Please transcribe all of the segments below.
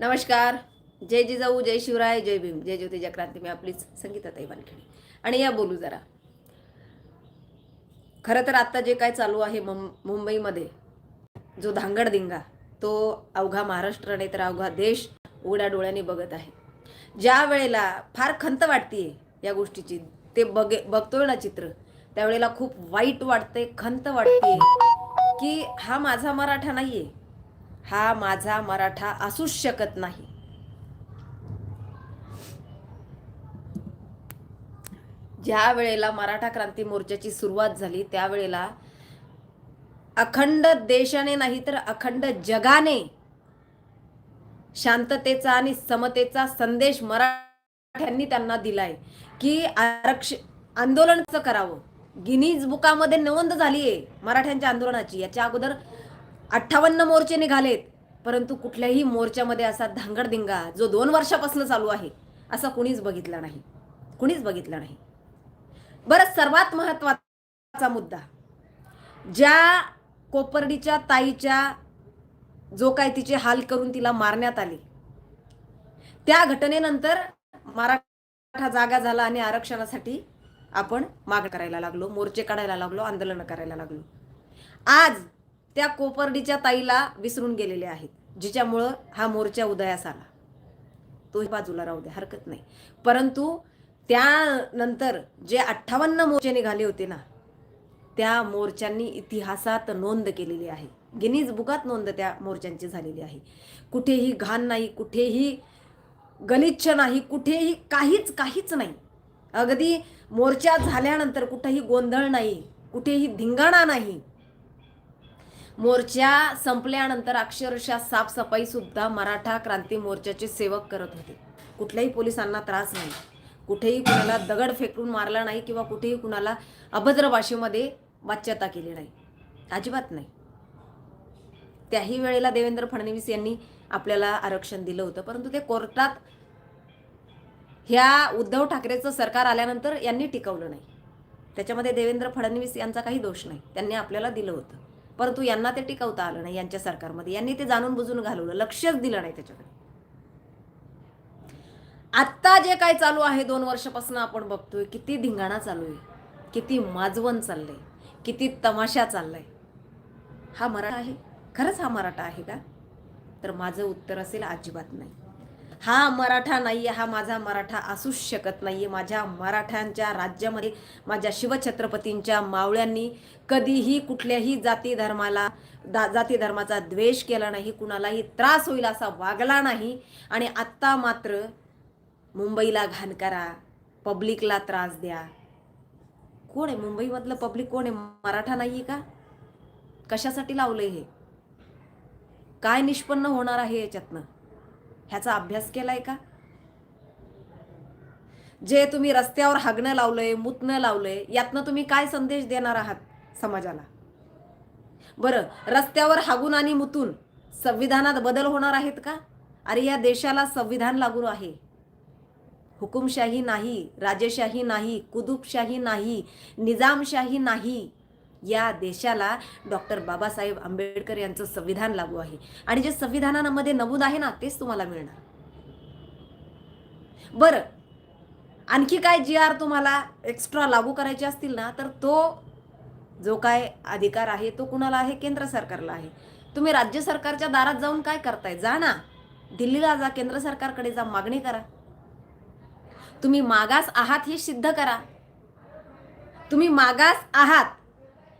नमस्कार. जय जिजाऊ जय शिवराय जय भीम. जय ज्योती क्रांती मी आपलीच संगीताताई वानखेडे. आणि या बोलू जरा. खरं तर आत्ता जे काय चालू आहे मुंबईमध्ये जो धांगडधिंगा तो अवघा महाराष्ट्र नाही तर अवघा देश उघड्या डोळ्याने बघत आहे. ज्या वेळेला फार खंत वाटते या गोष्टीची ते बघे बघतोय ना चित्र त्यावेळेला खूप वाईट वाटते खंत वाटते की हा माझा मराठा नाहीये. हा माझा मराठा असूच शकत नाही. ज्या वेळेला मराठा क्रांती मोर्चाची सुरुवात झाली त्यावेळेला अखंड देशाने नाही तर अखंड जगाने शांततेचा आणि समतेचा संदेश मराठ्यांनी त्यांना दिलाय की आरक्ष आंदोलनचं करावं. गिनीज बुकामध्ये नोंद झाली आहे मराठ्यांच्या आंदोलनाची. याच्या अगोदर अठ्ठावन्न मोर्चे निघालेत परंतु कुठल्याही मोर्चामध्ये असा धांगडधिंगा जो दोन वर्षापासून चालू आहे असा कुणीच बघितला नाही. कुणीच बघितला नाही. बरं सर्वात महत्त्वाचा मुद्दा. ज्या कोपर्डीच्या ताईच्या जो काय तिचे हाल करून तिला मारण्यात आले त्या घटनेनंतर मराठा जागा झाला आणि आरक्षणासाठी आपण माग करायला लागलो मोर्चे काढायला लागलो आंदोलन करायला लागलो. आज त्या कोपर्डीच्या ताईला विसरून गेलेले आहेत जिच्यामुळं हा मोर्चा उदयास आला. तो बाजूला राहू दे हरकत नाही. परंतु त्यानंतर जे अठ्ठावन्न मोर्चे निघाले होते ना त्या मोर्चांनी इतिहासात नोंद केलेली आहे. गिनीज बुकात नोंद त्या मोर्चांची झालेली आहे. कुठेही घाण नाही कुठेही गलिच्छ नाही कुठेही काहीच काहीच नाही. अगदी मोर्चा झाल्यानंतर कुठेही गोंधळ नाही कुठेही धिंगाणा नाही मोर्चा संपल्यानंतर अक्षरशः साफसफाई सुद्धा मराठा क्रांती मोर्चाचे सेवक करत होते. कुठल्याही पोलिसांना त्रास नाही. कुठेही कुणाला दगड फेकून मारला नाही किंवा कुठेही कुणाला अभद्र भाषेमध्ये वाच्यता केली नाही. अजिबात नाही. त्याही वेळेला देवेंद्र फडणवीस यांनी आपल्याला आरक्षण दिलं होतं. परंतु ते कोर्टात ह्या उद्धव ठाकरेचं सरकार आल्यानंतर यांनी टिकवलं नाही. त्याच्यामध्ये देवेंद्र फडणवीस यांचा काही दोष नाही. त्यांनी आपल्याला दिलं होतं. परंतु यांना ते टिकवता आलं नाही यांच्या सरकारमध्ये. यांनी ते जाणून बुजून घालवलं लक्षच दिलं नाही त्याच्याकडे. आत्ता जे काय चालू आहे दोन वर्षापासून आपण बघतोय किती धिंगाणा चालू आहे किती माजवण चाललंय किती तमाशा चाललाय. हा मराठा आहे? खरंच हा मराठा आहे का? तर माझं उत्तर असेल अजिबात नाही. हा मराठा नाहीये हा माझा मराठा असूच शकत नाहीये. माझ्या मराठ्यांच्या राज्यामध्ये माझ्या शिवछत्रपतींच्या मावळ्यांनी कधीही कुठल्याही जाती धर्माला दा जाती धर्माचा द्वेष केला नाही कुणालाही त्रास होईल असा वागला नाही. आणि आत्ता मात्र मुंबईला घाण करा पब्लिकला त्रास द्या. कोण आहे? मुंबईमधलं पब्लिक कोण आहे? मराठा नाहीये का? कशासाठी लावलंय हे? काय निष्पन्न होणार आहे याच्यातनं? ह्याचा अभ्यास केलाय का? जे तुम्ही रस्त्यावर हागणं लावलंय मुतणं लावलंय यातनं तुम्ही काय संदेश देणार आहात समाजाला? बरं रस्त्यावर हागून आणि मुतून संविधानात बदल होणार आहेत का? अरे या देशाला संविधान लागू आहे. हुकुमशाही नाही राजेशाही नाही कुतुबशाही नाही निजामशाही नाही या देशाला डॉक्टर बाबासाहेब आंबेडकर यांचं संविधान लागू आहे. आणि जे संविधानामध्ये नमूद आहे ना तेच तुम्हाला मिळणार. बरं आणखी काय जी आर तुम्हाला एक्स्ट्रा लागू करायचे असतील ना तर तो जो काय अधिकार आहे तो कुणाला आहे? केंद्र सरकारला आहे. तुम्ही राज्य सरकारच्या दारात जाऊन काय करताय? जा ना. दिल्लीला जा केंद्र सरकारकडे जा मागणी करा. तुम्ही मागास आहात हे सिद्ध करा. तुम्ही मागास आहात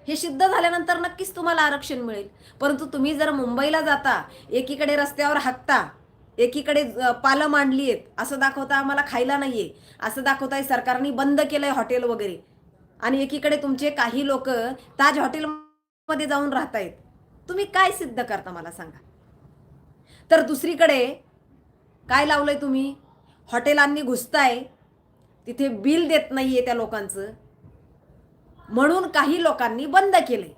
हे सिद्ध झाल्यानंतर नक्कीच तुम्हाला आरक्षण मिळेल. परंतु तुम्ही जर मुंबईला जाता एकीकडे रस्त्यावर हाकता एकीकडे पालं मांडली आहेत असं दाखवता आम्हाला खायला नाही आहे असं दाखवताय सरकारने बंद केलंय हॉटेल वगैरे. आणि एकीकडे तुमचे काही लोक ताज हॉटेलमध्ये जाऊन राहतायत. तुम्ही काय सिद्ध करता मला सांगा? तर दुसरीकडे काय लावलंय तुम्ही? हॉटेलांनी घुसताय. तिथे बिल देत नाहीये त्या लोकांचं. म्हणून काही लोकांनी बंद केले.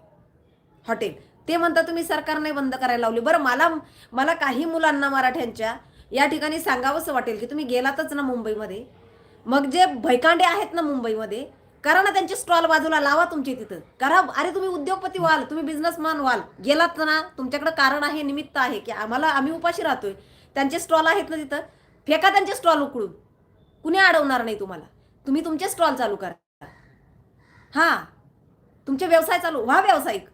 हॉटेल. ते म्हणता तुम्ही सरकारने बंद करायला लावले. बरं मला मला काही मुलांना मराठ्यांच्या या ठिकाणी सांगावंसं वाटेल की तुम्ही गेलातच ना मुंबईमध्ये. मग जे भैकांडे आहेत ना मुंबईमध्ये करा ना त्यांचे स्टॉल बाजूला लावा तुमचे तिथं. करा अरे तुम्ही उद्योगपती व्हाल तुम्ही बिझनेसमॅन व्हाल गेलात ना तुमच्याकडे कारण आहे निमित्त आहे की आम्हाला आम्ही उपाशी राहतोय. त्यांचे स्टॉल आहेत ना तिथं. फेका त्यांचे स्टॉल उकळून कुणी अडवणार नाही तुम्हाला. तुम्ही तुमचे स्टॉल चालू करा. हां. तुमचे व्यवसाय चालू व्हा व्यावसायिक.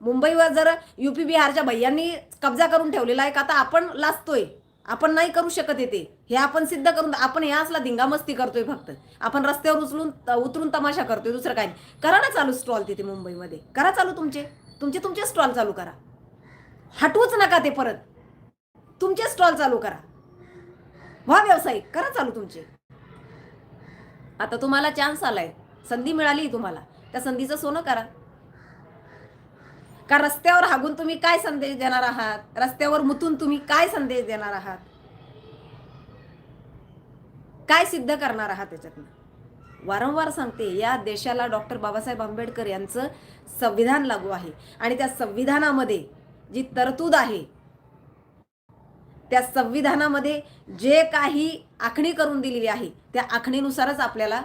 मुंबईवर जर यू पी बिहारच्या भैयांनी कब्जा करून ठेवलेला आहे का? आता आपण लाचतोय आपण नाही करू शकत येते हे आपण सिद्ध करून आपण हे असला धिंगामस्ती करतोय फक्त. आपण रस्त्यावर उचलून उतरून तमाशा करतोय दुसरं काही नाही. करा ना चालू स्टॉल तिथे मुंबईमध्ये. करा चालू तुमचे. तुमचे तुमचे स्टॉल चालू करा. हटवूच नका ते परत. तुमचे स्टॉल चालू करा. व्हा व्यावसायिक करा चालू तुमचे. आता तुम्हाला चान्स आलाय. संधी मिळाली तुम्हाला त्या संधीचं सोनं करा. का रस्त्यावर हागून तुम्ही काय संदेश देणार आहात? रस्त्यावर मुतून तुम्ही काय संदेश देणार आहात? काय सिद्ध करणार आहात त्याच्यातनं? वारंवार सांगते या देशाला डॉक्टर बाबासाहेब आंबेडकर यांचं संविधान लागू आहे. आणि त्या संविधानामध्ये जी तरतूद आहे त्या संविधानामध्ये जे काही आखणी करून दिलेली आहे त्या आखणीनुसारच आपल्याला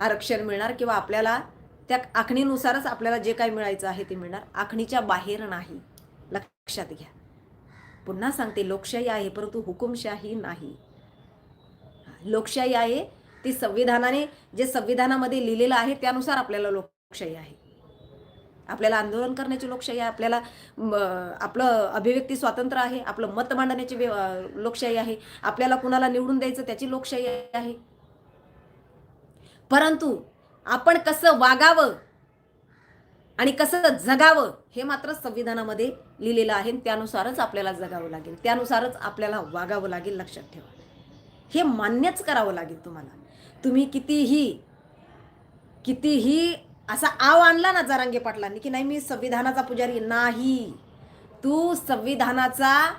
आरक्षण मिळणार किंवा आपल्याला त्या आखणीनुसारच आपल्याला जे काही मिळायचं आहे ते मिळणार. आखणीच्या बाहेर नाही. लक्षात घ्या. पुन्हा सांगते लोकशाही आहे परंतु हुकुमशाही नाही. लोकशाही आहे ती संविधानाने जे संविधानामध्ये लिहिलेलं आहे त्यानुसार आपल्याला लोकशाही आहे. आपल्याला आंदोलन करण्याची लोकशाही आहे आपल्याला आपलं अभिव्यक्ती स्वातंत्र्य आहे आपलं मत मांडण्याची लोकशाही आहे आपल्याला कुणाला निवडून द्यायचं त्याची लोकशाही आहे. परंतु आपण कसं वागावं आणि कसं जगावं हे मात्र संविधानामध्ये लिहिलेलं आहे. त्यानुसारच आपल्याला जगावं लागेल. त्यानुसारच आपल्याला वागावं लागेल लक्षात ठेवा. हे मान्यच करावं लागेल तुम्हाला. तुम्ही कितीही कितीही असा आव आणला ना जरांगे पाटलांनी की नाही मी संविधानाचा पुजारी नाही. तू संविधानाचा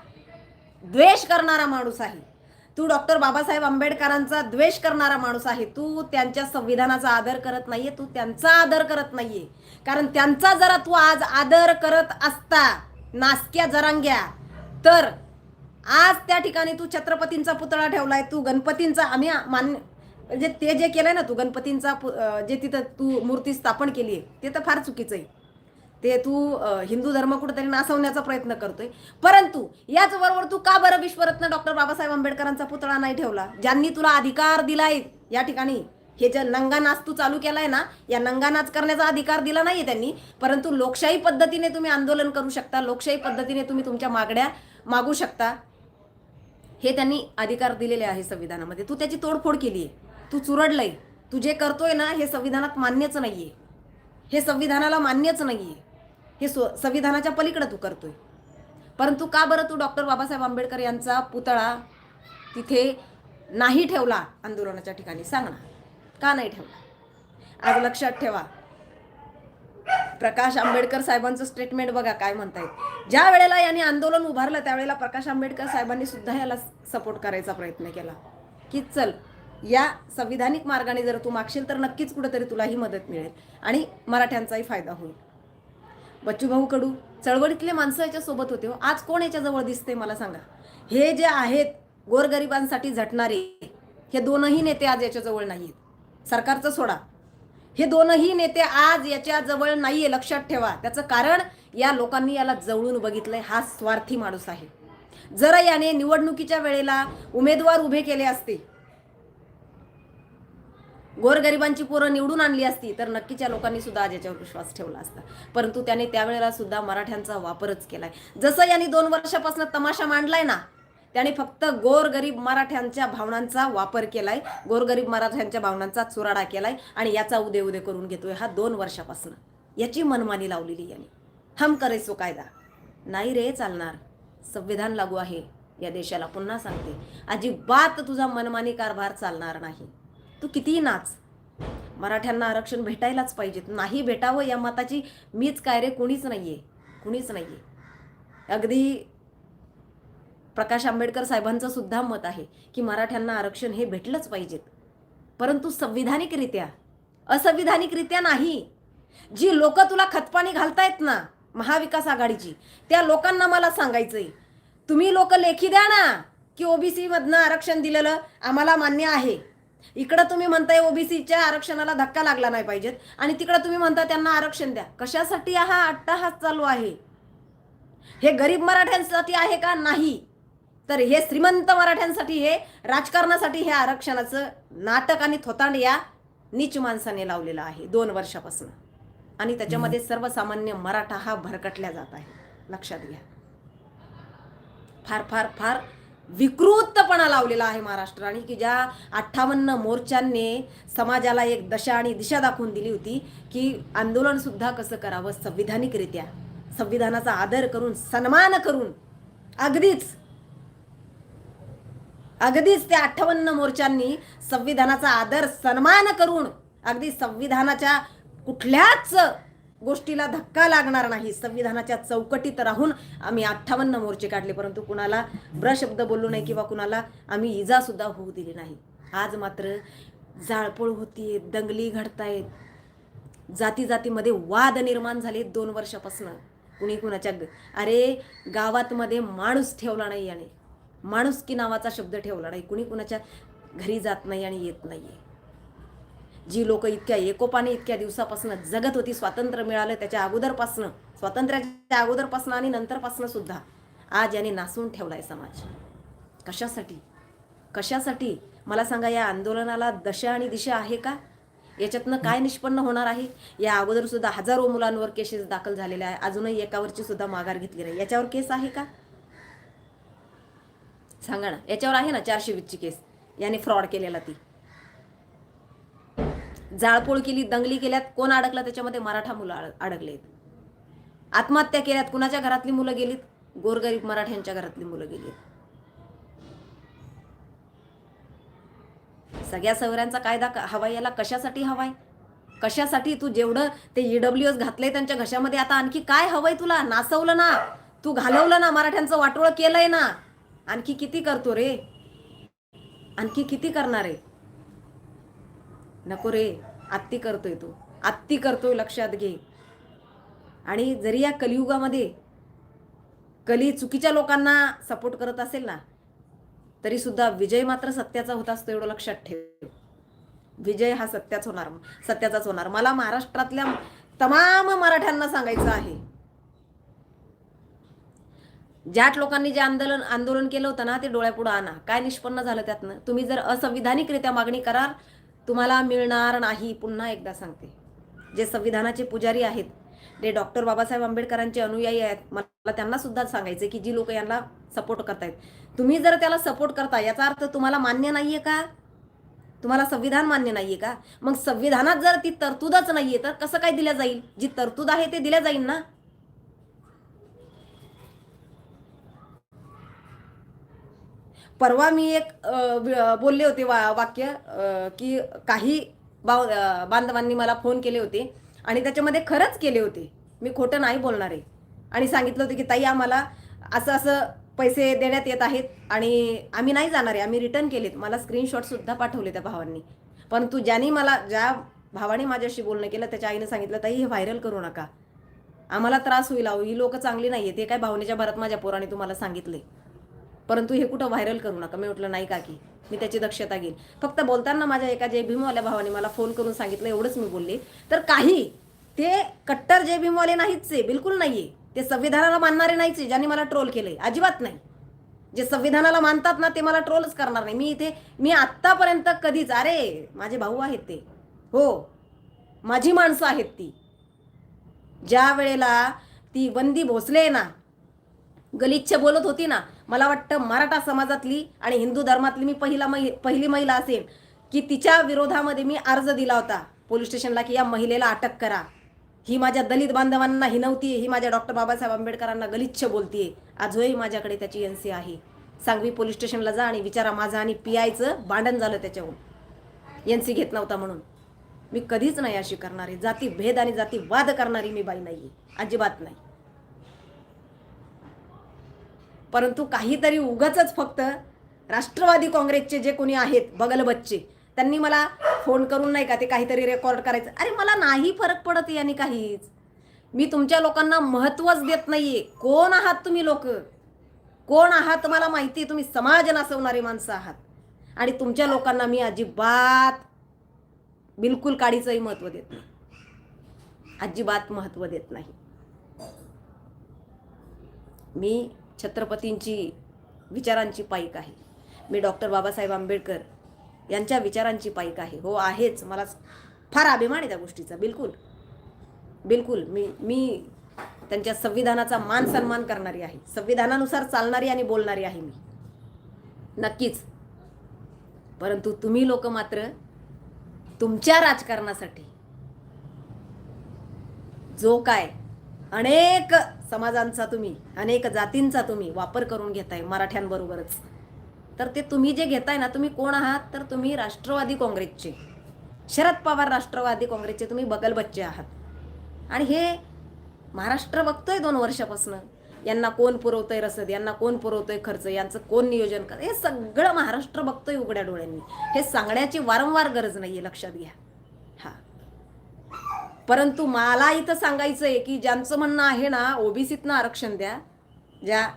द्वेष करणारा माणूस आहे. तू डॉक्टर बाबासाहेब आंबेडकरांचा द्वेष करणारा माणूस आहे. तू त्यांच्या संविधानाचा आदर करत नाहीये तू त्यांचा आदर करत नाहीये. कारण त्यांचा जरा तू आज आदर करत असता नासक्या जरांग्या. तर आज त्या ठिकाणी तू छत्रपतींचा पुतळा ठेवलाय तू गणपतींचा आम्ही मान्य म्हणजे ते जे केलंय ना तू गणपतींचा पु- जे तिथं तू मूर्ती स्थापन केली आहे ते तर फार चुकीचं आहे. ते तू हिंदू धर्म कुठेतरी नासवण्याचा प्रयत्न करतोय. परंतु याच बरोबर तू का बरं विश्वरत्न डॉक्टर बाबासाहेब आंबेडकरांचा पुतळा नाही ठेवला? ज्यांनी तुला अधिकार दिलाय या ठिकाणी. हे जे नंगा नाच तू चालू केलाय ना या नंगानाच करण्याचा अधिकार दिला नाहीये त्यांनी. परंतु लोकशाही पद्धतीने तुम्ही आंदोलन करू शकता लोकशाही पद्धतीने तुम्ही तुमच्या मागण्या मागू शकता. हे त्यांनी अधिकार दिलेले आहे संविधानामध्ये. तू त्याची तोडफोड केली आहे तू चुरडलंय. तू जे करतोय ना हे संविधानात मान्यच नाहीये. हे संविधानाला मान्यच नाही आहे हे स्व संविधानाच्या पलीकडे तू करतोय. परंतु का बरं तू डॉक्टर बाबासाहेब आंबेडकर यांचा पुतळा तिथे नाही ठेवला आंदोलनाच्या ठिकाणी? सांग ना. का नाही ठेवला? आज लक्षात ठेवा. प्रकाश आंबेडकर साहेबांचं स्टेटमेंट बघा काय म्हणतायत. ज्या वेळेला यांनी आंदोलन उभारलं त्यावेळेला प्रकाश आंबेडकर साहेबांनी सुद्धा याला सपोर्ट करायचा प्रयत्न केला. की चल या संविधानिक मार्गाने जर तू मागशील तर नक्कीच कुठेतरी तुलाही मदत मिळेल आणि मराठ्यांचाही फायदा होईल. बच्चूभाऊ कडू चळवळीतले माणसं याच्यासोबत होते हो. आज कोण याच्याजवळ दिसते मला सांगा. हे जे आहेत गोरगरिबांसाठी झटणारे हे दोनही नेते आज याच्याजवळ नाही आहेत सरकारचं सोडा. हे दोनही नेते आज याच्याजवळ नाही आहे लक्षात ठेवा. त्याचं कारण या लोकांनी याला जवळून बघितलंय हा स्वार्थी माणूस आहे. जर याने निवडणुकीच्या वेळेला उमेदवार उभे केले असते. गोरगरिबांची पोरं निवडून आणली असती तर नक्कीच या लोकांनी सुद्धा आज याच्यावर विश्वास ठेवला असता. परंतु त्याने त्यावेळेला सुद्धा मराठ्यांचा वापरच केलाय. जसं यांनी दोन वर्षापासून तमाशा मांडलाय ना त्याने फक्त गोरगरीब मराठ्यांच्या भावनांचा वापर केलाय गोरगरीब मराठ्यांच्या भावनांचा चुराडा केलाय आणि याचा उदे उदे करून घेतोय हा दोन वर्षापासून. याची मनमानी लावलेली यांनी. हम करेसो कायदा. नाही रे चालणार. संविधान लागू आहे. या देशाला पुन्हा सांगते. अजिबात तुझा मनमानी कारभार चालणार नाही. तू कितीही नाच. मराठ्यांना आरक्षण भेटायलाच पाहिजे नाही भेटावं या मताची मीच काय रे? कुणीच नाही आहे कुणीच नाही आहे अगदी प्रकाश आंबेडकर साहेबांचं सुद्धा मत आहे की मराठ्यांना आरक्षण हे भेटलंच पाहिजेत. परंतु संविधानिकरित्या असंविधानिकरित्या नाही. जी लोक तुला खतपाणी घालतायत ना महाविकास आघाडीची त्या लोकांना मला सांगायचंय. तुम्ही लोक लेखी द्या ना की ओबीसीमधनं आरक्षण दिलेलं आम्हाला मान्य आहे. इकडं तुम्ही म्हणताय ओबीसीच्या आरक्षणाला धक्का लागला नाही पाहिजेत. आणि तिकडं तुम्ही म्हणता त्यांना आरक्षण द्या. कशासाठी हा अट्टाहास चालू आहे? हे गरीब मराठ्यांसाठी आहे का नाही? तर हे श्रीमंत मराठ्यांसाठी हे राजकारणासाठी हे आरक्षणाचं नाटक आणि थोतांड या नीच माणसाने लावलेलं आहे दोन वर्षापासून. आणि त्याच्यामध्ये सर्वसामान्य मराठा हा भरकटल्या जात आहे. लक्षात घ्या. फार फार फार विकृतपणा लावलेला आहे महाराष्ट्र आणि की ज्या अठ्ठावन्न मोर्चांनी समाजाला एक दशा आणि दिशा दाखवून दिली होती की आंदोलन सुद्धा कसं करावं संविधानिकरित्या. संविधानाचा आदर करून सन्मान करून. अगदीच. अगदीच त्या अठ्ठावन्न मोर्चांनी संविधानाचा आदर सन्मान करून अगदी संविधानाच्या कुठल्याच गोष्टीला धक्का लागणार नाही. संविधानाच्या चौकटीत राहून आम्ही अठ्ठावन्न मोर्चे काढले परंतु कुणाला ब्रशब्द बोललो नाही किंवा कुणाला आम्ही इजा सुद्धा होऊ दिली नाही. आज मात्र जाळपोळ होतीये दंगली घडतायत. जाती जातीमध्ये वाद निर्माण झाले दोन वर्षापासून. कुणी कुणाच्या ग- अरे गावात मध्ये माणूस ठेवला नाही याने. माणुसकी नावाचा शब्द ठेवला नाही. कुणी कुणाच्या घरी जात नाही आणि येत नाहीये. जी लोक इतक्या एकोपाने इतक्या दिवसापासून जगत होती स्वातंत्र्य मिळालं त्याच्या अगोदरपासनं स्वातंत्र्याच्या अगोदरपासनं आणि नंतरपासनं सुद्धा आज याने नासून ठेवलाय समाज. कशासाठी? कशासाठी? मला सांगा या आंदोलनाला दशा आणि दिशा आहे का? याच्यातनं काय निष्पन्न होणार आहे? या अगोदर सुद्धा हजारो मुलांवर केसेस दाखल झालेल्या आहे. अजूनही एकावरची सुद्धा माघार घेतली नाही. याच्यावर केस आहे का? सांगा ना. याच्यावर आहे ना चारशे वीसची केस. याने फ्रॉड केलेला ती. जाळपोळ केली दंगली केल्यात कोण अडकला त्याच्यामध्ये? मराठा मुलं अडकलेत. आत्महत्या केल्यात कुणाच्या घरातली मुलं गेलीत? गोरगरीब मराठ्यांच्या घरातली मुलं गेलीत. सगळ्या सवऱ्यांचा कायदा हवा हवाय याला कशासाठी हवाय? कशासाठी तू जेवढं ते ईडब्ल्यू एस घातलंय त्यांच्या घशामध्ये आता आणखी काय हवंय तुला? नाचवलं ना. तू घालवलं ना मराठ्यांचं वाटोळ केलंय ना. आणखी किती करतो रे? आणखी किती करणार आहे? नको रे आत्ती करतोय तो. आत्ती करतोय लक्षात घे. आणि जरी या कलियुगामध्ये कली चुकीच्या लोकांना सपोर्ट करत असेल ना तरी सुद्धा विजय मात्र सत्याचा होत असतो एवढं लक्षात ठेव. विजय हा सत्याच होणार सत्याचाच होणार. मला महाराष्ट्रातल्या तमाम मराठ्यांना सांगायचं आहे. ज्याट लोकांनी जे आंदोलन आंदोलन केलं होतं ना ते डोळ्यापुढं आणा. काय निष्पन्न झालं त्यातनं? तुम्ही जर असंविधानिकरित्या मागणी कराल तुम्हाला मिळणार नाही. पुन्हा एकदा सांगते. जे संविधानाचे पुजारी आहेत जे डॉक्टर बाबासाहेब आंबेडकरांचे अनुयायी आहेत मला त्यांना सुद्धा सांगायचे की जी लोक यांना सपोर्ट करतायत. तुम्ही जर त्याला सपोर्ट करता याचा अर्थ तुम्हाला मान्य नाहीये का? तुम्हाला संविधान मान्य नाहीये का? मग संविधानात जर ती तरतूदच नाहीये तर कसं काय दिल्या जाईल? जी तरतूद आहे ते दिल्या जाईल ना? परवा मी एक बोलले होते वा वाक्य की काही बाव बांधवांनी मला फोन केले होते आणि त्याच्यामध्ये खरंच केले होते. मी खोटं नाही बोलणार आहे. आणि सांगितलं होतं की ताई आम्हाला असं असं पैसे देण्यात येत आहेत आणि आम्ही नाही जाणार आहे. आम्ही रिटर्न केलेत. मला स्क्रीनशॉटसुद्धा पाठवले त्या भावांनी. परंतु ज्यांनी मला ज्या भावाने माझ्याशी बोलणं केलं त्याच्या आईने सांगितलं ताई हे व्हायरल करू नका. आम्हाला त्रास होईल अहो. ही लोक चांगली नाही आहेत हे काय भावनेच्या भरात माझ्या पोराने तुम्हाला सांगितले परंतु हे कुठं व्हायरल करू नका. मी म्हटलं नाही काकी मी त्याची दक्षता घेईन. फक्त बोलताना माझ्या एका जय भीमवाल्या भावाने मला फोन करून सांगितलं एवढंच मी बोलले. तर काही ते कट्टर जय भीमवाले नाहीच आहे बिलकुल नाहीये. ते संविधानाला मानणारे नाहीच आहे ज्यांनी मला ट्रोल केलंय. अजिबात नाही. जे संविधानाला मानतात ना ते मला ट्रोलच करणार नाही. मी इथे मी आत्तापर्यंत कधीच अरे माझे भाऊ आहेत ते. हो माझी माणसं आहेत ती. ज्या वेळेला ती वंदी भोसले आहे ना गलिच्छ बोलत होती ना मला वाटतं मराठा समाजातली आणि हिंदू धर्मातली मी पहिला महि पहिली महिला असेल की तिच्या विरोधामध्ये मी अर्ज दिला होता. पोलीस स्टेशनला की या महिलेला अटक करा. ही माझ्या दलित बांधवांना हिनवतीये ही माझ्या डॉक्टर बाबासाहेब आंबेडकरांना गलिच्छ बोलतीये. आजही माझ्याकडे त्याची एन सी आहे. सांगवी पोलीस स्टेशनला जा आणि विचारा माझं आणि पी आयचं भांडण झालं त्याच्याहून एन सी घेत नव्हता म्हणून. मी कधीच नाही अशी करणारी. जाती भेद आणि जाती वाद करणारी मी बाई नाही अजिबात नाही. परंतु काहीतरी उगाच फक्त राष्ट्रवादी काँग्रेसचे जे कोणी आहेत बगलबच्चे त्यांनी मला फोन करून नाही का ते काहीतरी रेकॉर्ड करायचं. अरे मला नाही फरक पडत याने काहीच. मी तुमच्या लोकांना महत्वच देत नाहीये. कोण आहात तुम्ही लोक? कोण आहात तुम्हाला माहिती आहे, तुम्ही समाज नासवणारी माणसं आहात. आणि तुमच्या लोकांना मी अजिबात बिलकुल काडीचंही महत्त्व देत नाही. अजिबात महत्त्व देत नाही. मी छत्रपतींची विचारांची पाईक आहे. मी डॉक्टर बाबासाहेब आंबेडकर यांच्या विचारांची पाईक आहे. हो आहेच. मला फार अभिमान आहे त्या गोष्टीचा. बिलकुल. बिलकुल. मी मी त्यांच्या संविधानाचा मान सन्मान करणारी आहे. संविधानानुसार चालणारी आणि बोलणारी आहे मी. नक्कीच. परंतु तुम्ही लोक मात्र तुमच्या राजकारणासाठी जो काय अनेक समाजांचा तुम्ही अनेक जातींचा तुम्ही वापर करून घेताय मराठ्यांबरोबरच. तर ते तुम्ही जे घेताय ना तुम्ही कोण आहात? तर तुम्ही राष्ट्रवादी काँग्रेसचे. शरद पवार राष्ट्रवादी काँग्रेसचे तुम्ही बगलबच्चे आहात. आणि हे महाराष्ट्र बघतोय दोन वर्षापासून. यांना कोण पुरवतंय रसद? यांना कोण पुरवतोय खर्च? यांचं कोण नियोजन कर? हे सगळं महाराष्ट्र बघतोय उघड्या डोळ्यांनी. हे सांगण्याची वारंवार गरज नाहीये लक्षात घ्या. परंतु मला इथं सांगायचं आहे की ज्यांचं म्हणणं आहे ना ओबीसीतनं आरक्षण द्या. ज्या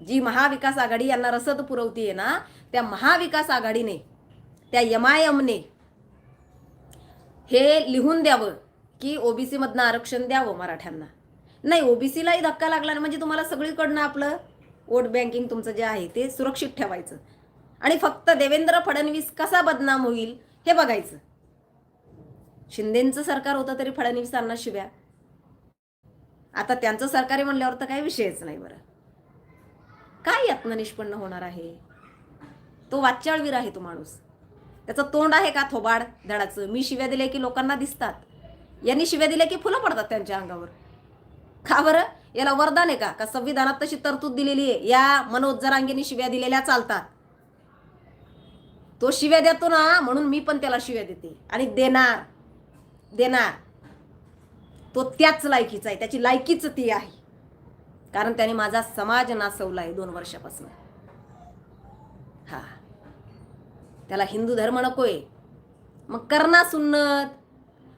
जी महाविकास आघाडी यांना रसद पुरवतीये ना त्या महाविकास आघाडीने त्या एम आय एमने हे लिहून द्यावं की ओबीसी मधनं आरक्षण द्यावं मराठ्यांना. नाही ओबीसीलाही धक्का लागला ना म्हणजे तुम्हाला सगळीकडनं आपलं वोट बँकिंग तुमचं जे आहे ते सुरक्षित ठेवायचं. आणि फक्त देवेंद्र फडणवीस कसा बदनाम होईल हे बघायचं. शिंदेचं सरकार होतं तरी फडणवीसांना शिव्या. आता त्यांचं सरकार आहे म्हणल्यावर तर काही विषयच नाही बरं. काय यातनं निष्पन्न होणार आहे? तो वाचाळवीर आहे तो माणूस. त्याचं तोंड आहे का थोबाड? धडाचं. मी शिव्या दिल्या की लोकांना दिसतात. यांनी शिव्या दिल्या की फुलं पडतात त्यांच्या अंगावर. का बरं? याला वरदान आहे का? का संविधानात तशी तरतूद दिलेली आहे? या मनोज जरांगेनी शिव्या दिलेल्या चालतात. तो शिव्या देतो ना म्हणून मी पण त्याला शिव्या देते. आणि देणार. देणार. तो त्याच लायकीचा आहे त्याची लायकीच ती आहे. कारण त्याने माझा समाज नासवला आहे दोन वर्षापासून. हा. त्याला हिंदू धर्म नकोय. मग करना सुन्नत.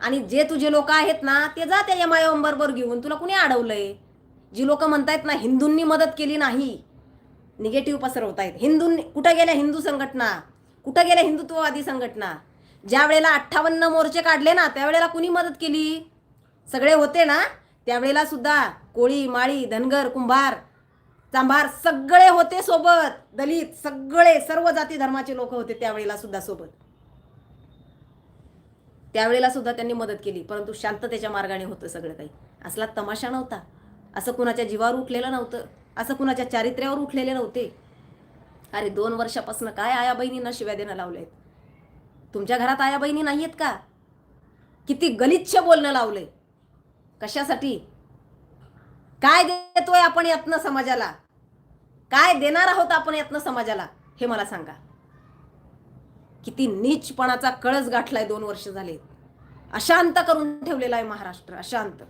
आणि जे तुझे लोक आहेत ना ते जा त्या एम आय घेऊन. तुला कुणी अडवलंय? जी लोक म्हणतायत ना हिंदूंनी मदत केली नाही. निगेटिव्ह पसरवतायत. हिंदूंनी कुठं गेल्या हिंदू संघटना? कुठं गेल्या हिंदुत्ववादी संघटना? ज्या वेळेला अठ्ठावन्न मोर्चे काढले ना त्यावेळेला कुणी मदत केली? सगळे होते ना? त्यावेळेला सुद्धा कोळी माळी धनगर कुंभार चांभार सगळे होते सोबत. दलित सगळे सर्व जाती धर्माचे लोक होते त्यावेळेला सुद्धा सोबत. त्यावेळेला सुद्धा त्यांनी मदत केली परंतु शांततेच्या मार्गाने होतं सगळं काही. असला तमाशा नव्हता. असं कुणाच्या जीवावर उठलेलं नव्हतं. असं कुणाच्या चारित्र्यावर उठलेले नव्हते. अरे दोन वर्षापासून काय आया बहिणींना शिव्या देणं लावलेत तुमच्या घरात आया बहिणी नाहीयेत का? किती गलिच्छ बोलणं लावलंय. कशासाठी? काय देतोय आपण यातनं समाजाला? काय देणार आहोत आपण यातनं समाजाला? हे मला सांगा. किती नीचपणाचा कळस गाठलाय दोन वर्ष झाले. अशांत करून ठेवलेला आहे महाराष्ट्र अशांत.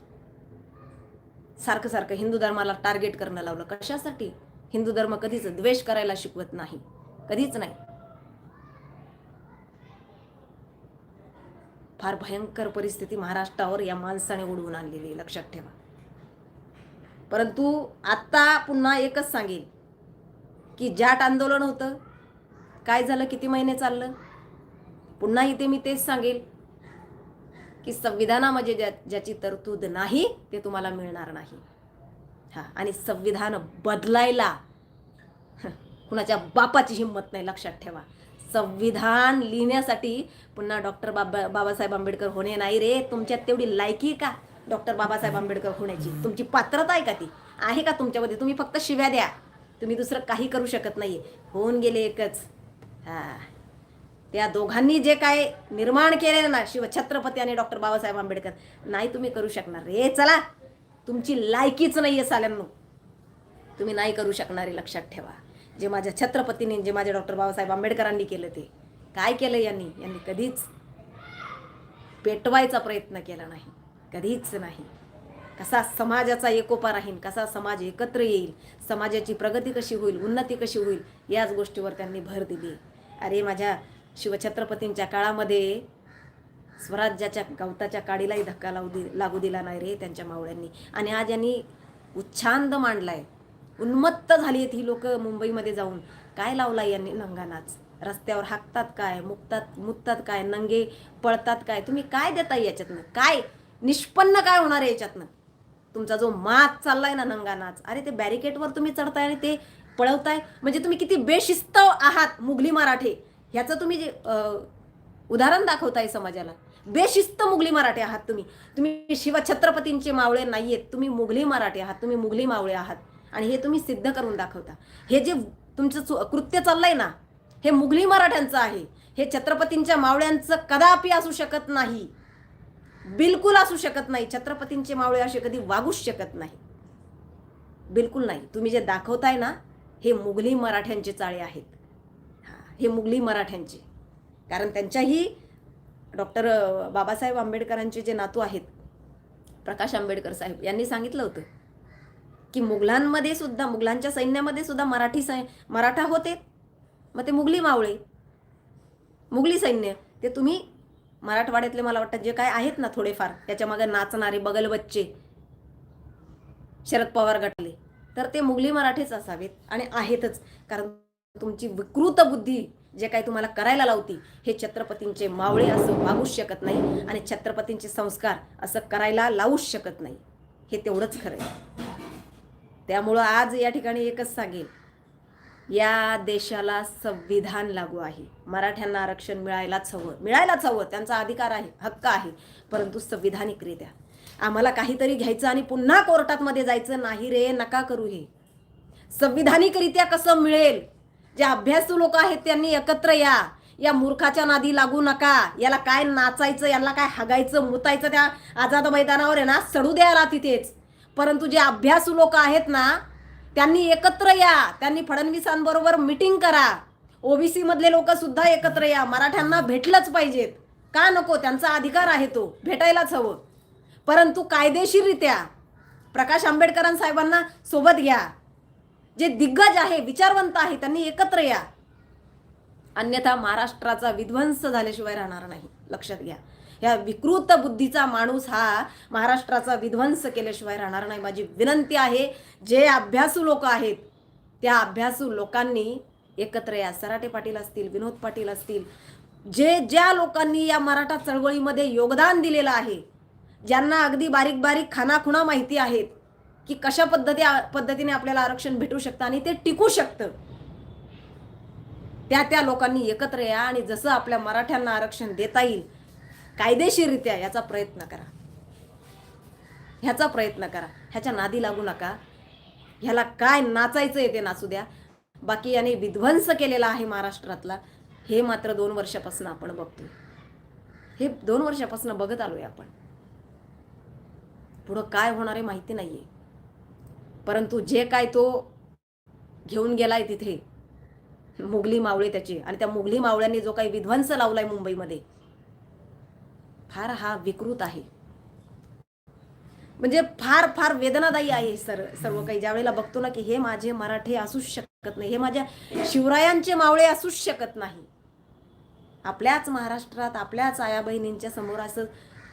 सारखं सारखं हिंदू धर्माला टार्गेट करणं लावलं. कशासाठी? हिंदू धर्म कधीच द्वेष करायला शिकवत नाही. कधीच नाही. फार भयंकर परिस्थिती महाराष्ट्रावर या माणसाने उडवून आणलेली लक्षात ठेवा. परंतु आत्ता पुन्हा एकच सांगेल की जाट आंदोलन होतं काय झालं किती महिने चाललं? पुन्हा इथे मी तेच सांगेल की संविधानामध्ये म्हणजे ज्या ज्याची तरतूद नाही ते तुम्हाला मिळणार नाही. हा आणि संविधान बदलायला कुणाच्या बापाची हिंमत नाही लक्षात ठेवा. संविधान लिहिण्यासाठी पुन्हा डॉक्टर बाबा बाबासाहेब आंबेडकर होणे नाही रे. तुमच्यात तेवढी लायकी आहे का? डॉक्टर बाबासाहेब आंबेडकर होण्याची. तुमची पात्रता आहे का ती? आहे का तुमच्यामध्ये? तुम्ही फक्त शिव्या द्या. तुम्ही दुसरं काही करू शकत नाही होऊन गेले एकच. हा. त्या दोघांनी जे काय निर्माण केलेलं ना शिव छत्रपती आणि डॉक्टर बाबासाहेब आंबेडकर नाही तुम्ही करू शकणार. रे चला. तुमची लायकीच नाही आहे साल्यांनो. तुम्ही नाही करू शकणारे लक्षात ठेवा. जे माझ्या छत्रपतींनी जे माझ्या डॉक्टर बाबासाहेब आंबेडकरांनी केलं ते. काय केलं यांनी? यांनी कधीच पेटवायचा प्रयत्न केला नाही. कधीच नाही. कसा समाजाचा एकोपा राहील कसा समाज एकत्र येईल समाजाची प्रगती कशी होईल उन्नती कशी होईल याच गोष्टीवर त्यांनी भर दिली. अरे माझ्या शिवछत्रपतींच्या काळामध्ये स्वराज्याच्या गवताच्या काडीलाही धक्का लावू दि लागू दिला नाही रे त्यांच्या मावळ्यांनी. आणि आज यांनी उच्छांद मांडला आहे उन्मत्त झाली आहेत ही लोक मुंबईमध्ये जाऊन. काय लावला यांनी नंगानाच? रस्त्यावर हाकतात काय? मुकतात मुकतात काय? नंगे पळतात काय? तुम्ही काय देताय याच्यातनं? काय? निष्पन्न काय होणार आहे याच्यातनं? तुमचा जो मात चाललाय ना नंगानाच अरे ते बॅरिकेडवर तुम्ही चढताय आणि ते पळवताय? म्हणजे तुम्ही किती बेशिस्त आहात मुघली मराठे. ह्याचं तुम्ही जे उदाहरण दाखवताय समाजाला. बेशिस्त मुघली मराठे आहात तुम्ही. तुम्ही शिवछत्रपतींचे मावळे नाहीयेत. तुम्ही मुघली मराठे आहात. तुम्ही मुघली मावळे आहात. आणि हे तुम्ही सिद्ध करून दाखवता. हे जे तुमचं कृत्य चाललंय ना हे मुघली मराठ्यांचं आहे. हे छत्रपतींच्या मावळ्यांचं कदापि असू शकत नाही. बिलकुल असू शकत नाही. छत्रपतींचे मावळे असे कधी वागूच शकत नाही. बिलकुल नाही. तुम्ही जे दाखवताय ना हे मुघली मराठ्यांचे चाळे आहेत. हे मुघली मराठ्यांचे. कारण त्यांच्याही डॉक्टर बाबासाहेब आंबेडकरांचे जे नातू आहेत प्रकाश आंबेडकर साहेब यांनी सांगितलं होतं. की मुघलांमध्ये सुद्धा मुघलांच्या सैन्यामध्ये सुद्धा मराठी सै मराठा होते. मग ते मुघली मावळे. मुघली सैन्य. ते तुम्ही मराठवाड्यातले मला वाटतं जे काय आहेत ना थोडेफार त्याच्यामागे नाचणारे बगलबच्चे शरद पवार गटले. तर ते मुघली मराठेच असावेत आणि आहेतच. कारण तुमची विकृत बुद्धी जे काही तुम्हाला करायला लावती हे छत्रपतींचे मावळे असं वागूच शकत नाही आणि छत्रपतींचे संस्कार असं करायला लावूच शकत नाही. हे तेवढंच खरं आहे. त्यामुळं आज या ठिकाणी एकच सांगेल या देशाला संविधान लागू आहे. मराठ्यांना आरक्षण मिळायलाच हवं. मिळायलाच हवं. त्यांचा अधिकार आहे हक्क आहे. परंतु संविधानिकरित्या आम्हाला काहीतरी घ्यायचं आणि पुन्हा कोर्टात मध्ये जायचं नाही रे नका करू हे. संविधानिकरित्या कसं मिळेल? जे अभ्यासू लोक आहेत त्यांनी एकत्र या. या मूर्खाच्या नादी लागू नका. याला काय नाचायचं याला काय हगायचं मुतायचं त्या आझाद मैदानावर आहे ना? सडू द्यायला तिथेच परंतु जे अभ्यासू लोक आहेत ना त्यांनी एकत्र या. त्यांनी फडणवीसांबरोबर मिटिंग करा. ओबीसी मधले लोक सुद्धा एकत्र या. मराठ्यांना भेटलंच पाहिजेत. का नको? त्यांचा अधिकार आहे तो. भेटायलाच हवं. परंतु कायदेशीररित्या प्रकाश आंबेडकरांसाहेबांना सोबत घ्या. जे दिग्गज आहे विचारवंत आहे त्यांनी एकत्र या. अन्यथा महाराष्ट्राचा विध्वंस झाल्याशिवाय राहणार नाही. लक्षात घ्या. या विकृत बुद्धीचा माणूस हा महाराष्ट्राचा विध्वंस केल्याशिवाय राहणार नाही. माझी विनंती आहे जे अभ्यासू लोक आहेत त्या अभ्यासू लोकांनी एकत्र या. सराटे पाटील असतील विनोद पाटील असतील जे ज्या लोकांनी या मराठा चळवळीमध्ये योगदान दिलेलं आहे ज्यांना अगदी बारीक बारीक खानाखुणा माहिती आहेत की कशा पद्धती पद्धतीने आपल्याला आरक्षण भेटू शकतं आणि ते टिकू शकतं त्या त्या लोकांनी एकत्र या आणि जसं आपल्या मराठ्यांना आरक्षण देता येईल कायदेशीररित्या याचा प्रयत्न करा. ह्याचा प्रयत्न करा. ह्याच्या नादी लागू नका. ह्याला काय नाचायचं आहे ते नाचू द्या. बाकी याने विध्वंस केलेला आहे महाराष्ट्रातला. हे मात्र दोन वर्षापासून आपण बघतोय. हे दोन वर्षापासून बघत आलोय आपण. पुढं काय होणार आहे माहिती नाहीये. परंतु जे काय तो घेऊन गेलाय तिथे मुघली मावळे त्याची. आणि त्या मुघली मावळ्यांनी जो काही विध्वंस लावलाय मुंबईमध्ये फार हा विकृत आहे. म्हणजे फार फार वेदनादायी आहे सर सर्व काही. ज्या वेळेला बघतो ना की हे माझे मराठे असूच शकत नाही हे माझ्या शिवरायांचे मावळे असूच शकत नाही. आपल्याच महाराष्ट्रात आपल्याच आया बहिणींच्या समोर असं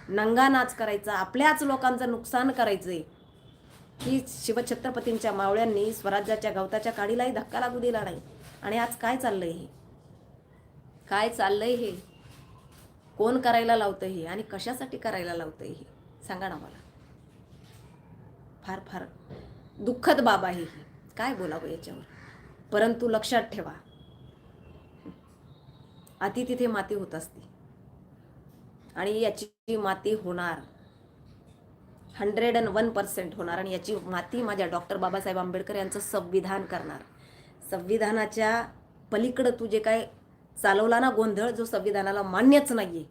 नंगा नाच करायचा आपल्याच लोकांचं नुकसान करायचंय. ही शिवछत्रपतींच्या मावळ्यांनी स्वराज्याच्या गवताच्या काडीलाही धक्का लागू दिला नाही. आणि आज काय चाललंय हे? काय चाललंय हे? कोण करायला लावतं हे? आणि कशासाठी करायला लावतंय हे? सांगा ना मला. फार फार दुःखद बाब आहे ही. काय बोलावं याच्यावर? परंतु लक्षात ठेवा. अति तिथे माती होत असते. आणि याची माती होणार हंड्रेड अँड वन पर्सेंट होणार आणि याची माती माझ्या डॉक्टर बाबासाहेब आंबेडकर यांचं संविधान करणार. संविधानाच्या पलीकडं तू जे काय चालवला ना गोंधळ जो संविधानाला मान्यच नाहीये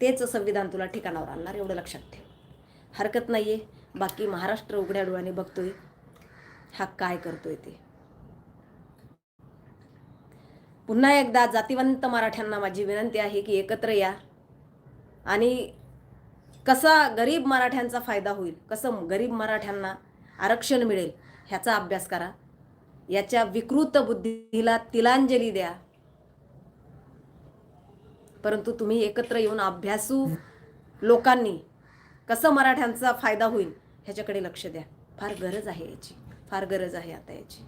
तेच संविधान तुला ठिकाणावर आणणार एवढं लक्षात ठेव. हरकत नाहीये. बाकी महाराष्ट्र उघड्या डोळ्याने बघतोय हा काय करतोय ते. पुन्हा एकदा जातीवंत मराठ्यांना माझी विनंती आहे की एकत्र या. आणि कसा गरीब मराठ्यांचा फायदा होईल कसं गरीब मराठ्यांना आरक्षण मिळेल ह्याचा अभ्यास करा. याच्या विकृत बुद्धीला तिलांजली द्या. परंतु तुम्ही एकत्र येऊन अभ्यासू लोकांनी कसं मराठ्यांचा फायदा होईल ह्याच्याकडे लक्ष द्या. फार गरज आहे याची. फार गरज आहे आता याची.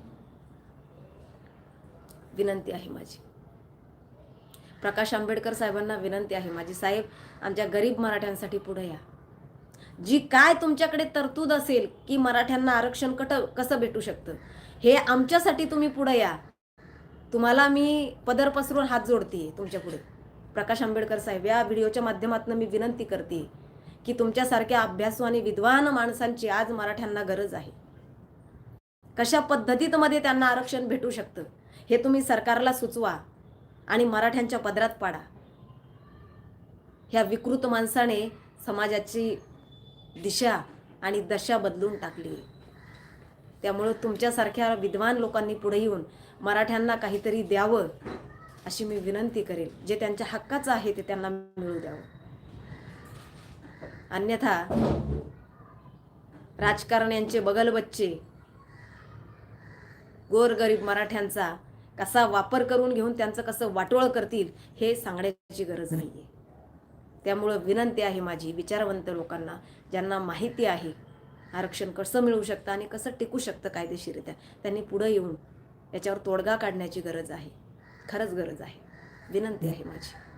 विनंती आहे माझी. प्रकाश आंबेडकर साहेबांना विनंती आहे माझी. साहेब आमच्या गरीब मराठ्यांसाठी पुढे या. जी काय तुमच्याकडे तरतूद असेल की मराठ्यांना आरक्षण कट कसं भेटू शकतं? हे आमच्यासाठी तुम्ही पुढे या. तुम्हाला मी पदर पसरून हात जोडते तुमच्यापुढे. प्रकाश आंबेडकर साहेब या व्हिडिओच्या माध्यमातून मी विनंती करते की तुमच्यासारख्या अभ्यासू आणि विद्वान माणसांची आज मराठ्यांना गरज आहे. कशा पद्धतीत मध्ये त्यांना आरक्षण भेटू शकतं हे तुम्ही सरकारला सुचवा आणि मराठ्यांच्या पदरात पाडा. ह्या विकृत माणसाने समाजाची दिशा आणि दशा बदलून टाकली. त्यामुळं तुमच्यासारख्या विद्वान लोकांनी पुढे येऊन मराठ्यांना काहीतरी द्यावं अशी मी विनंती करेल जे त्यांच्या हक्काचं आहे ते त्यांना मिळू द्यावं. अन्यथा राजकारण्यांचे बगलबच्चे गोरगरीब मराठ्यांचा कसा वापर करून घेऊन त्यांचं कसं वाटोळ करतील हे सांगण्याची गरज नाही आहे त्यामुळं विनंती आहे माझी विचारवंत लोकांना ज्यांना माहिती आहे आरक्षण कसं मिळू शकतं आणि कसं टिकू शकतं कायदेशीरित्या त्यांनी पुढं येऊन याच्यावर तोडगा काढण्याची गरज आहे. खरंच गरज आहे. विनंती आहे माझी.